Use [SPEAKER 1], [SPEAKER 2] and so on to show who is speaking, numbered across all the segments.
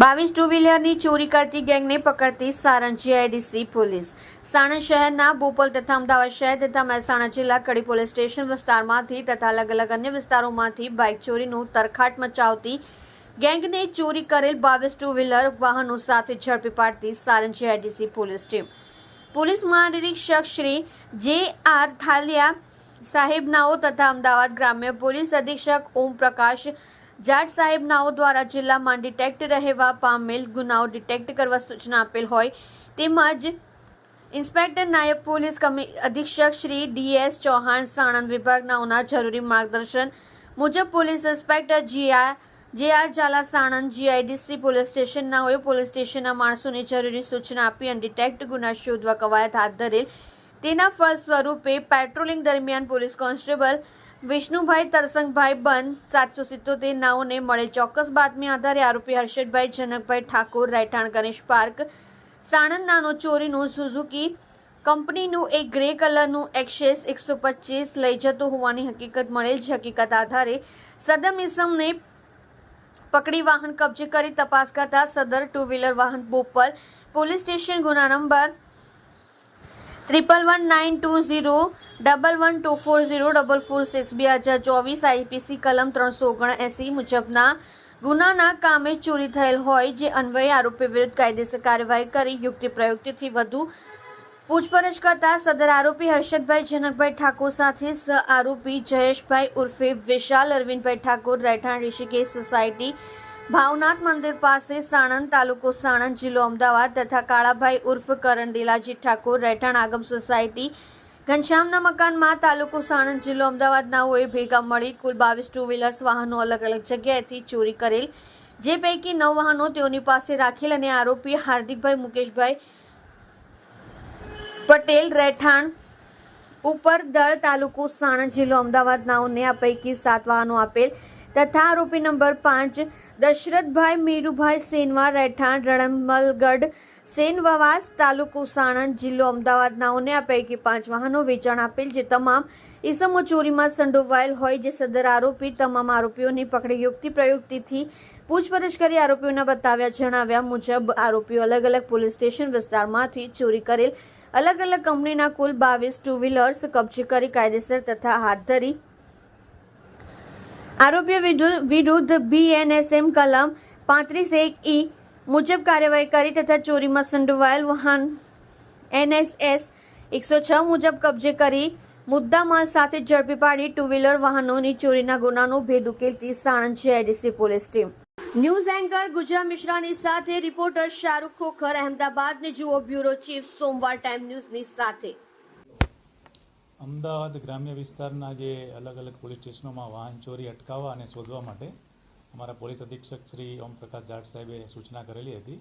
[SPEAKER 1] બાવીસ ટુ વ્હીલરની ચોરી કરતી ગેંગને પકડતી સાણંદ જીઆઈડીસી પોલીસ. સાણંદ શહેરના બોપલ તથા અમદાવાદ શહેર તથા મહેસાણા જિલ્લા કડી પોલીસ સ્ટેશન વિસ્તારમાંથી તથા અલગ અલગ અન્ય વિસ્તારોમાંથી બાઇક ચોરીનું તરખાટ મચાવતી ગેંગને ચોરી કરેલ બાવીસ ટુ વ્હીલર વાહનો સાથે ઝડપી પાડતી Sanand GIDC police team. Police મહાનિરીક્ષક Shri J R થાલિયા સાહેબનાઓ તથા અમદાવાદ ગ્રામ્ય પોલીસ અધિક્ષક ઓમ પ્રકાશ જાટ સાહેબનાઓ દ્વારા જિલ્લામાં ડિટેક્ટ રહેવા પામેલ ગુનાઓ ડિટેક્ટ કરવા સૂચના આપેલ હોય તેમજ ઇન્સ્પેક્ટર નાયબ પોલીસ અધિક્ષક શ્રી ડીએસ ચૌહાણ સાણંદ વિભાગનાઓના જરૂરી માર્ગદર્શન મુજબ police inspector GR J R Zala Sanand, GIDC police સ્ટેશનના હોય પોલીસ સ્ટેશનના માણસોને જરૂરી સૂચના આપી અને ડિટેક્ટ ગુના શોધવા કવાયત હાથ ધરેલ. તેના ફળ સ્વરૂપે પેટ્રોલિંગ દરમિયાન પોલીસ કોન્સ્ટેબલ વિષ્ણુભાઈ તરસંગભાઈ બંધ, સાતસો સિત્તોતેર નાઓને મળે ચોક્કસ બાતમી આધારે આરોપી હર્ષદભાઈ જનકભાઈ ઠાકોર રહેઠાણ ગણેશ પાર્ક, સાણંદ નાનો ચોરીનું સુઝુકી કંપનીનું એક ગ્રે કલરનું એક્સેસ એકસો પચીસ લઈ જતો હોવાની હકીકત મળેલ છે. હકીકત આધારે સદમ ઇસમને પકડી વાહન કબજે કરી તપાસ કરતા સદર ટુ વ્હીલર વાહન બોપલ પોલીસ સ્ટેશન ગુના number triple one nine two zero double one two four zero double four six બે હજાર ચોવીસ આઈપીસી કલમ ત્રણસો ઓગણએંસી મુજબના ગુનાના કામે ચોરી થયેલ હોય જે અન્વયે આરોપી વિરુદ્ધ કાયદેસર કાર્યવાહી કરી યુક્તિ પ્રયુક્તિથી વધુ પૂછપરછ કરતા સદર આરોપી હર્ષદભાઈ જનકભાઈ ઠાકોર સાથે સહ આરોપી જયેશભાઈ ઉર્ફે વિશાલ અરવિંદભાઈ ઠાકોર, રહેઠાણ ઋષિકેશ સોસાયટી ભાવનાથ મંદિર પાસે સાણંદ તાલુકો સાણંદ જિલ્લો અમદાવાદ તથા કાળાભાઈ ઉર્ફ કરણ દિલાજી ઠાકોર રહેઠાણ આગમ સોસાયટી ઘનશ્યામના મકાનમાં તાલુકો સાણંદ જિલ્લો અમદાવાદના હોય ભેગા મળી કુલ બાવીસ ટુ વ્હીલર્સ વાહનો અલગ અલગ જગ્યાએથી ચોરી કરેલ. જે પૈકી નવ વાહનો તેઓની પાસે રાખેલ અને આરોપી હાર્દિકભાઈ મુકેશભાઈ પટેલ રહેઠાણ ઉપર દળ તાલુકો સાણંદ જિલ્લો અમદાવાદ નાઓને આ પૈકી સાત વાહનો આપેલ તથા આરોપી નંબર પાંચ દશરથભાઈ, મીરુભાઈ, સેનવા, રહેઠાણ, રણમલગઢ, સેનવાવાસ, તાલુકો સાણંદ જિલ્લો અમદાવાદ નાઓને પૈકી પાંચ વાહનો વેચાણ આપેલ જે તમામ ઈસમો ચોરીમાં સંડોવાયેલ હોય જે સદર આરોપી તમામ આરોપીઓની પકડી યુક્તિ પ્રયુક્તિથી પૂછપરછ કરી આરોપીઓના બતાવ્યા જણાવ્યા મુજબ, આરોપીઓ અલગ અલગ પોલીસ સ્ટેશન વિસ્તારમાંથી ચોરી કરેલ અલગ અલગ કંપનીના કુલ બાવીસ ટુ વ્હીલર્સ કબજે કરી કાયદેસર તથા હાથ ધરી આરોપીઓ વિરુદ્ધ- બીએનએસએમ કલમ પાંત્રીસ એક ઈ મુજબ કાર્યવાહી કરી તથા ચોરીમાં સંડોવાયેલ વાહન એનએસએસ એકસો છ મુજબ કબજે કરી મુદ્દામાલ સાથે ઝડપી પાડી ટુ વ્હીલર વાહનોની ચોરીના ગુનાનો ભેદ ઉકેલતી Sanand GIDC police team. News anchor Gujarat મિશ્રાની સાથે રિપોર્ટર શાહરૂખ ખોખર, અહેમદાબાદને જુઓ બ્યુરો ચીફ, સોમવાર ટાઈમ ન્યૂઝની સાથે.
[SPEAKER 2] અમદાવાદ ગ્રામ્ય વિસ્તારના જે અલગ અલગ પોલીસ સ્ટેશનોમાં વાહન ચોરી અટકાવવા અને શોધવા માટે અમારા પોલીસ અધિક્ષક શ્રી ઓમપ્રકાશ જાટ સાહેબે સૂચના કરેલી હતી.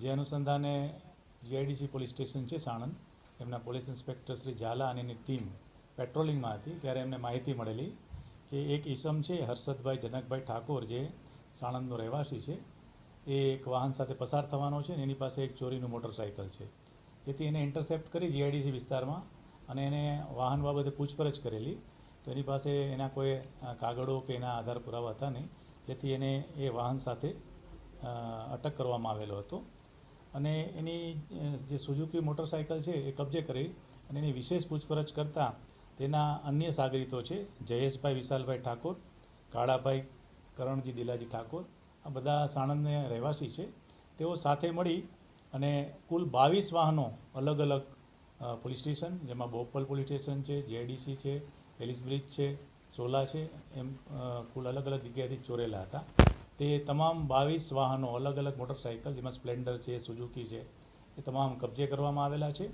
[SPEAKER 2] જે અનુસંધાને જીઆઈડીસી પોલીસ સ્ટેશન છે સાણંદ. એમના પોલીસ ઇન્સ્પેક્ટર શ્રી ઝાલા અને એની ટીમ પેટ્રોલિંગમાં હતી. ત્યારે એમને માહિતી મળેલી કે એક ઈસમ છે, હર્ષદભાઈ જનકભાઈ ઠાકોર, જે સાણંદનો રહેવાસી છે. એ એક વાહન સાથે પસાર થવાનો છે ને એની પાસે એક ચોરીનું મોટરસાઇકલ છે. તેથી એને ઇન્ટરસેપ્ટ કરી જીઆઈડીસી વિસ્તારમાં અને એને વાહન બાબતે પૂછપરછ કરેલી. તો એની પાસે એના કોઈ કાગળો કે એના આધાર પુરાવા હતા નહીં. જેથી એને એ વાહન સાથે અટક કરવામાં આવેલો હતો. અને એની જે સુઝુકી મોટરસાઇકલ છે એ કબજે કરી અને એની વિશેષ પૂછપરછ કરતાં તેના અન્ય સાગરીતો છે, જયેશભાઈ વિશાલભાઈ ઠાકોર, કાળાભાઈ કરણજી દિલાજી ઠાકોર, આ બધા સાણંદને રહેવાસી છે. તેઓ સાથે મળી અને કુલ બાવીસ વાહનો અલગ અલગ પોલીસ સ્ટેશન, જેમાં બોપલ પોલીસ સ્ટેશન છે, જેડીસી છે, એલિસ બ્રિજ છે, સોલા છે, એમ કુલ અલગ અલગ જગ્યાએથી ચોરેલા હતા. તે તમામ બાવીસ વાહનો, અલગ અલગ મોટરસાઇકલ જેમાં સ્પ્લેન્ડર છે, સુઝુકી છે, એ તમામ કબજે કરવામાં આવેલા છે.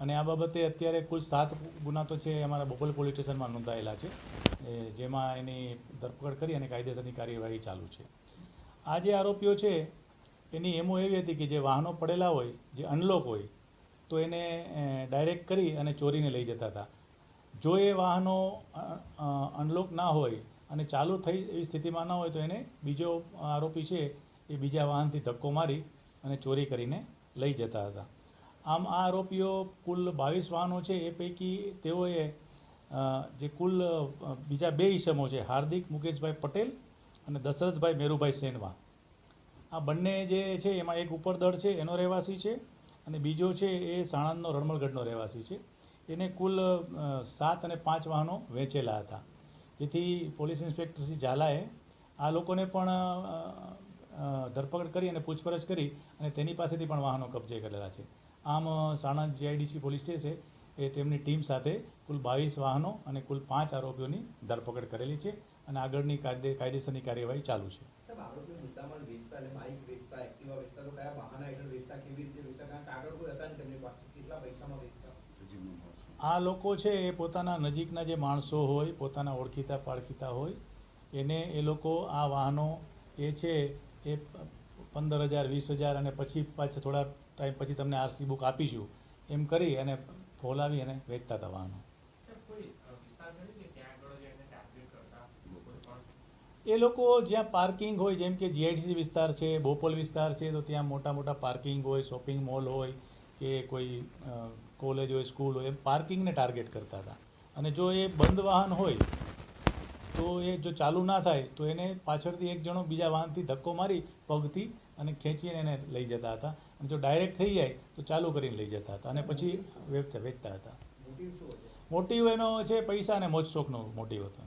[SPEAKER 2] અને આ બાબતે અત્યારે કુલ સાત ગુના તો છે, અમારા બોપલ પોલીસ સ્ટેશનમાં નોંધાયેલા છે જેમાં એની ધરપકડ કરી અને કાયદેસરની કાર્યવાહી ચાલુ છે. આ જે આરોપીઓ છે, એની એમો એવી હતી કે જે વાહનો પડેલા હોય, જે અનલોક હોય તો એને ડાયરેક્ટ કરી અને ચોરીને લઈ જતા હતા. જો એ વાહનો અનલોક ના હોય અને ચાલુ થઈ એવી સ્થિતિમાં ના હોય તો એને બીજો આરોપી છે એ બીજા વાહનથી ધક્કો મારી અને ચોરી કરીને લઈ જતા હતા. આમ આ આરોપીઓ કુલ બાવીસ વાહનો છે, એ પૈકી તેઓએ જે કુલ બીજા બે ઈસમો છે, હાર્દિક મુકેશભાઈ પટેલ અને દશરથભાઈ મેરુભાઈ સેનવા. આ બંને જે છે, એમાં એક ઉપરદળ છે, એનો રહેવાસી છે અને બીજો છે એ સાણંદનો રણમલગઢનો રહેવાસી છે. એને કુલ સાત અને પાંચ વાહનો વેચેલા હતા. તેથી પોલીસ ઇન્સ્પેક્ટર ઝાલાએ આ લોકોને પણ ધરપકડ કરી અને પૂછપરછ કરી અને તેની પાસેથી પણ વાહનો કબજે કરેલા છે. આમ સાણંદ જીઆઈડીસી પોલીસ સ્ટેશે એ તેમની ટીમ સાથે કુલ બાવીસ વાહનો અને કુલ પાંચ આરોપીઓની ધરપકડ કરેલી છે અને આગળની કાયદે, કાયદેસરની કાર્યવાહી ચાલુ છે
[SPEAKER 3] સાહેબ આરોપીઓ મુદ્દામાલ વેચતા એટલે બાઇક વેચતા એક્ટિવા વેચતા તો કયા વાહન હેઠળ વેચતા કેવી રીતે વેચતા કારણ કે આગળ કોઈ હતા નહીં તેમની પાસે કેટલા પૈસામાં વેચતા
[SPEAKER 2] આ લોકો છે એ પોતાના નજીકના જે માણસો હોય પોતાના ઓળખીતા પાળખીતા હોય એને એ લોકો આ વાહનો એ છે એ પંદર હજાર વીસ હજાર અને પછી પાછા થોડા ટાઈમ પછી તમને આરસી બુક આપીશું. એમ કરી અને ફોલાવી અને વેચતા હતા વાહનો. એ લોકો જ્યાં પાર્કિંગ હોય જેમ કે જીઆઈડીસી વિસ્તાર છે બોપલ વિસ્તાર છે તો ત્યાં મોટા મોટા પાર્કિંગ હોય શોપિંગ મોલ હોય કે કોઈ કોલેજ હોય સ્કૂલ હોય એમ પાર્કિંગને ટાર્ગેટ કરતા હતા. અને જો એ બંધ વાહન હોય તો એ જો ચાલુ ના થાય તો એને પાછળથી એક જણો બીજા વાહનથી ધક્કો મારી પગથી અને ખેંચીને એને લઈ જતા હતા. અને જો ડાયરેક્ટ થઈ જાય તો ચાલુ કરીને લઈ જતા હતા. અને પછી વેચતા વેચતા હતા.
[SPEAKER 3] મોટિવ
[SPEAKER 2] એનો છે પૈસા અને મોજ શોખનો મોટિવ હતો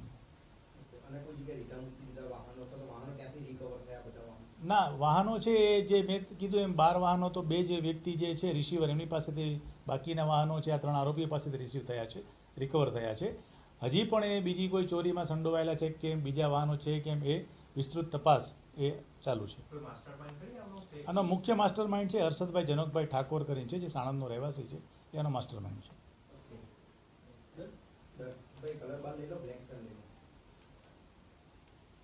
[SPEAKER 3] અને કોઈ જગ્યાએ રિટર્ન દીધા વાહનો અથવા તો વાહનો ક્યાંથી રિકવર થયા બધા વાહનો
[SPEAKER 2] ના વાહનો છે એ જે મેં કીધું એમ બાર વાહનો તો બે જે વ્યક્તિ જે છે રિસીવર એમની પાસેથી બાકીના વાહનો છે આ ત્રણ આરોપીઓ પાસેથી રિસીવ થયા છે રિકવર થયા છે હજી પણ એ બીજી કોઈ ચોરીમાં સંડોવાયેલા છે કેમ બીજા વાહનો છે કેમ એ વિસ્તૃત તપાસ એ ચાલુ છે આનો મુખ્ય માસ્ટર માઇન્ડ છે હર્ષદભાઈ જનકભાઈ ઠાકોર કરીને છે જે સાણંદનો રહેવાસી છે એનો માસ્ટર માઇન્ડ છે
[SPEAKER 3] ભાઈ કલર બાર લઈ લો બ્લેક પેન લઈ લો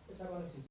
[SPEAKER 3] એ સાહેબ આને